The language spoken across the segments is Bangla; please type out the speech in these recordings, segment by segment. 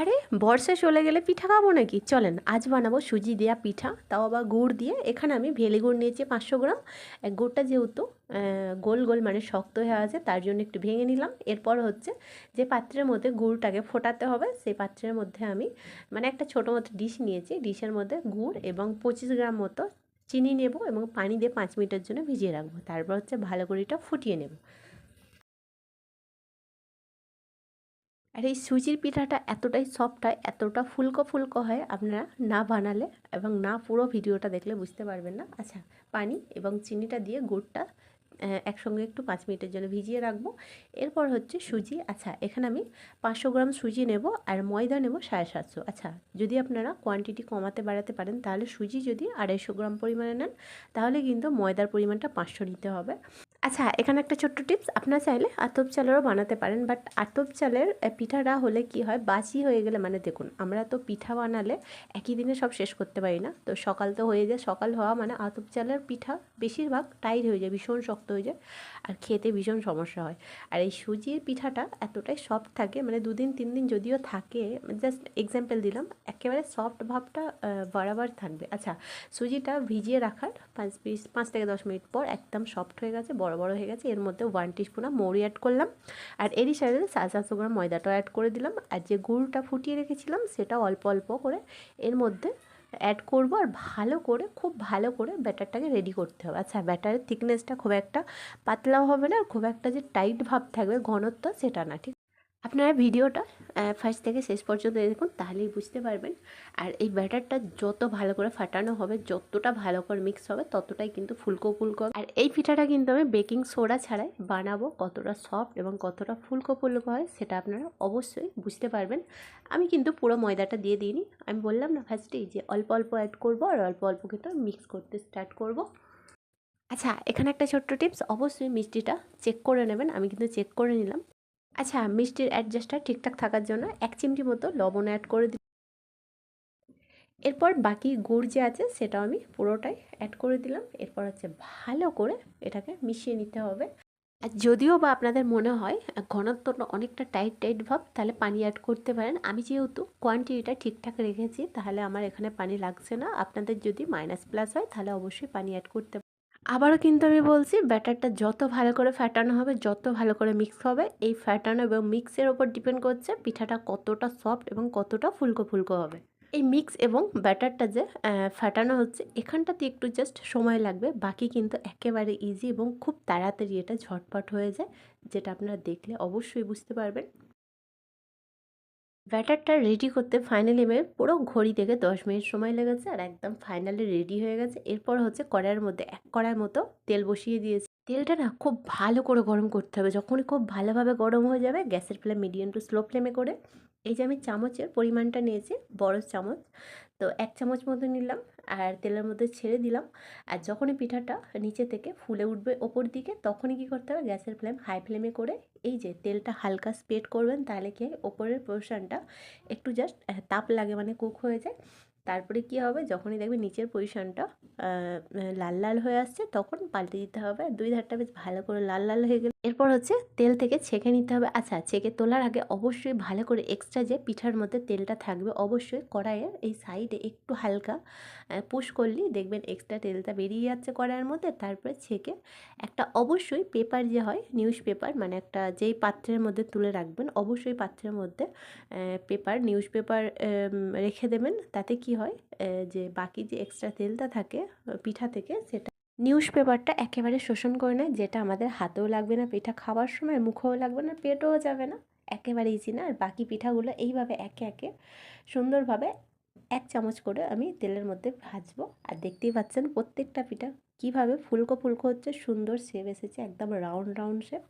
আরে, বর্ষা চলে গেলে পিঠা খাব নাকি? চলেন, আজ বানাবো সুজি দেওয়া পিঠা, তাও আবার গুড় দিয়ে। এখানে আমি ভেলি গুড় নিয়েছি পাঁচশো গ্রাম। গুড়টা যেহেতু গোল গোল মানে শক্ত হয়ে আছে, তার জন্য একটু ভেঙে নিলাম। এরপর হচ্ছে যে পাত্রের মধ্যে গুড়টাকে ফোটাতে হবে। সেই পাত্রের মধ্যে আমি মানে একটা ছোটো মতো ডিশ নিয়েছি। ডিশের মধ্যে গুড় এবং পঁচিশ গ্রাম মতো চিনি নেব এবং পানি দিয়ে পাঁচ মিনিটের জন্য ভিজিয়ে রাখব। তারপর হচ্ছে ভালো করে এটা ফুটিয়ে নেব। আর এই সুজির পিঠাটা এতটাই সফট হয়, এতটা ফুলকো ফুলকো হয়, আপনারা না বানালে এবং না পুরো ভিডিওটা দেখলে বুঝতে পারবেন না। আচ্ছা পানি এবং চিনিটা দিয়ে গুড়টা একসঙ্গে একটু পাঁচ মিনিটের জন্য ভিজিয়ে রাখব। এরপর হচ্ছে সুজি। আচ্ছা এখানে আমি পাঁচশো গ্রাম সুজি নেব আর ময়দা নেব সাড়ে সাতশো। আচ্ছা যদি আপনারা কোয়ান্টিটি কমাতে বাড়াতে পারেন, তাহলে সুজি যদি আড়াইশো গ্রাম পরিমাণে নেন, তাহলে কিন্তু ময়দার পরিমাণটা পাঁচশো নিতে হবে। আচ্ছা এখানে একটা ছোট্ট টিপস। আপনারা চাইলে আতপ চালেরও বানাতে পারেন, বাট আতপ চালের পিঠাটা হলে কি হয়? বাসি হয়ে গেলে মানে দেখুন, আমরা তো পিঠা বানালে একই দিনে সব শেষ করতে পারি না। তো সকাল তো হয়ে যায়, সকাল হওয়া মানে আতপ চালের পিঠা বেশিরভাগ টাইট হয়ে যায়, ভীষণ শক্ত হয়ে যায় আর খেতে ভীষণ সমস্যা হয়। আর এই সুজির পিঠাটা এতটাই সফট থাকে মানে দুদিন, তিন দিন যদিও থাকে জাস্ট এক্সাম্পল দিলাম, একেবারে সফট ভাবটা বরাবর থাকবে। আচ্ছা সুজিটা ভিজিয়ে রাখার পাঁচ পিস পাঁচ থেকে দশ মিনিট পর একদম সফট হয়ে গেছে বড় বড় বড় হয়ে গেছে। এর মধ্যে ওয়ান টিস্পুন মৌরি অ্যাড করলাম। আর এরই সাথে সাড়ে সাতশো গ্রাম ময়দাটাও অ্যাড করে দিলাম। আর যে গুড়টা ফুটিয়ে রেখেছিলাম, সেটা অল্প অল্প করে এর মধ্যে অ্যাড করব। আর ভালো করে, খুব ভালো করে ব্যাটারটাকে রেডি করতে হবে। আচ্ছা ব্যাটারের থিকনেসটা খুব একটা পাতলাও হবে না, আর খুব একটা যে টাইট ভাব থাকবে ঘনত্ব, সেটা না, ঠিক আপনারা ভিডিওটা ফার্স্ট থেকে শেষ পর্যন্ত দেখুন, তাহলেই বুঝতে পারবেন। আর এই ব্যাটারটা যত ভালো করে ফাটানো হবে, যতটা ভালো করে মিক্স হবে, ততটাই কিন্তু ফুলকো ফুলকো আর এই পিঠাটা কিন্তু আমি বেকিং সোডা ছাড়াই বানাবো, কতটা সফট এবং কতটা ফুলকো ফুলকো হয়, সেটা আপনারা অবশ্যই বুঝতে পারবেন। আমি কিন্তু পুরো ময়দাটা দিয়ে দিইনি। আমি বললাম না ফার্স্টেই যে অল্প অল্প অ্যাড করব, আর অল্প অল্প কিন্তু মিক্স করতে স্টার্ট করব। আচ্ছা এখানে একটা ছোট্ট টিপস অবশ্যই মিষ্টিটা চেক করে নেবেন। আমি কিন্তু চেক করে নিলাম। আচ্ছা মিষ্টির অ্যাডজাস্টটা ঠিকঠাক থাকার জন্য এক চিমটি মতো লবণ অ্যাড করে দিই এরপর বাকি গুড় যে আছে, সেটাও আমি পুরোটাই অ্যাড করে দিলাম। এরপর হচ্ছে ভালো করে এটাকে মিশিয়ে নিতে হবে। আর যদিও বা আপনাদের মনে হয় ঘনত্বটা অনেকটা টাইট টাইট ভাব, তাহলে পানি অ্যাড করতে পারেন। আমি যেহেতু কোয়ান্টিটিটা ঠিকঠাক রেখেছি, তাহলে আমার এখানে পানি লাগছে না। আপনাদের যদি মাইনাস প্লাস হয়, তাহলে অবশ্যই পানি অ্যাড করতে আবারও কিন্তু আমি বলছি, ব্যাটারটা যত ভালো করে ফ্যাটানো হবে, যত ভালো করে মিক্স হবে, এই ফ্যাটানো এবং মিক্সের ওপর ডিপেন্ড করছে পিঠাটা কতটা সফট এবং কতটা ফুলকো ফুলকো হবে। এই মিক্স এবং ব্যাটারটা যে ফাটানো হচ্ছে, এখানটাতে একটু জাস্ট সময় লাগবে, বাকি কিন্তু একেবারে ইজি এবং খুব তাড়াতাড়ি এটা ঝটপট হয়ে যায়, যেটা আপনারা দেখলে অবশ্যই বুঝতে পারবেন। ব্যাটারটা রেডি করতে ফাইনালি আমি পুরো ঘড়ি থেকে দশ মিনিট সময় লেগেছে আর একদম ফাইনালি রেডি হয়ে গেছে। এরপর হচ্ছে কড়াইয়ের মধ্যে এক কড়াইয়ের মতো তেল বসিয়ে দিয়েছি। তেলটা না খুব ভালো করে গরম করতে হবে। যখনই খুব ভালোভাবে গরম হয়ে যাবে, গ্যাসের ফ্লেম মিডিয়াম টু স্লো ফ্লেমে করে এই যে আমি চামচের পরিমাণটা নিয়েছি, বড় চামচ। তো এক চামচ মতো নিলাম আর তেলের মধ্যে ছেড়ে দিলাম। আর যখনই পিঠাটা নিচে থেকে ফুলে উঠবে ওপর দিকে, তখনই কী করতে হবে? গ্যাসের ফ্লেম, হাই ফ্লেমে করে এই যে তেলটা হালকা স্প্রেড করবেন, তাহলে কি ওপরের পোর্শনটা একটু জাস্ট তাপ লাগে মানে কুক হয়ে যায়। তারপরে কি হবে? যখনই দেখবে নিচের পজিশনটা লাল লাল হয়ে আসছে, তখন পাল্টে দিতে হবে। দুই ধারটা বেশ ভালো করে লাল লাল হয়ে গেলে। এরপর হচ্ছে তেল থেকে ছেঁকে নিতে হবে। আচ্ছা ছেঁকে তোলার আগে অবশ্যই ভালো করে এক্সট্রা যে পিঠার মধ্যে তেলটা থাকবে, অবশ্যই কড়াইয়ের এই সাইডে একটু হালকা পুশ করলেই দেখবেন এক্সট্রা তেলটা বেরিয়ে যাচ্ছে কড়াইয়ের মধ্যে। তারপরে ছেঁকে একটা অবশ্যই পেপার যে হয় নিউজ পেপার মানে একটা যেই পাত্রের মধ্যে তুলে রাখবেন, অবশ্যই পাত্রের মধ্যে পেপার নিউজ পেপার রেখে দেবেন। তাতে কি হয় যে বাকি যে এক্সট্রা তেলটা থাকে পিঠা থেকে সেটা নিউজ পেপারটা একেবারে শোষণ করে নেয়, যেটা আমাদের হাতেও লাগবে না পিঠা খাওয়ার সময়, মুখেও লাগবে না, পেটও যাবে না। একেবারে ইজি না। আর বাকি পিঠাগুলো এইভাবে একে একে সুন্দরভাবে এক চামচ করে আমি তেলের মধ্যে ভাজবো। আর দেখতেই পাচ্ছেন প্রত্যেকটা পিঠা কীভাবে ফুলকো ফুলকো হচ্ছে, সুন্দর শেপ এসেছে, একদম রাউন্ড রাউন্ড শেপ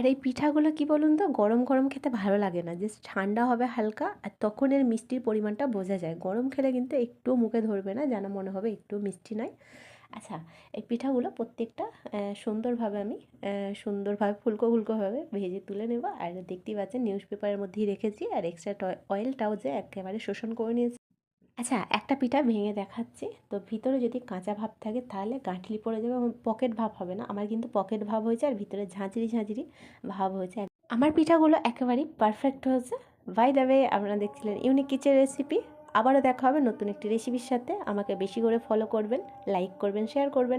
আর এই পিঠাগুলো কি বলুন তো, গরম গরম খেতে ভালো লাগে না। জাস্ট ঠান্ডা হবে হালকা আর তখন এর মিষ্টির পরিমাণটা বোঝা যায়। গরম খেলে কিন্তু একটুও মুখে ধরবে না, যেন মনে হবে একটু মিষ্টি নয় আচ্ছা এই পিঠাগুলো প্রত্যেকটা সুন্দরভাবে আমি সুন্দরভাবে, ফুলকো ফুলকোভাবে ভেজে তুলে নেব। আর দেখতেই পাচ্ছেন নিউজ পেপারের মধ্যেই রেখেছি। আর এক্সট্রা অয়েলটাও যে একেবারে শোষণ করে নিয়েছি। আচ্ছা একটা পিঠা ভেঙে দেখাচ্ছি। তো ভিতরে যদি কাঁচা ভাব থাকে তাহলে গাঁঠলি পড়ে যাবে পকেট ভাব হবে না। আমার কিন্তু পকেট ভাব হয়েছে আর ভিতরে ঝাঁঝরি ঝাঁঝরি ভাব হয়েছে। আমার পিঠাগুলো একেবারেই পারফেক্ট হয়েছে। বাই দ্য ওয়ে আপনারা দেখছিলেন ইউনিক কিচেন রেসিপি আবারও দেখা হবে নতুন একটি রেসিপির সাথে। আমাকে বেশি করে ফলো করবেন লাইক করবেন শেয়ার করবেন।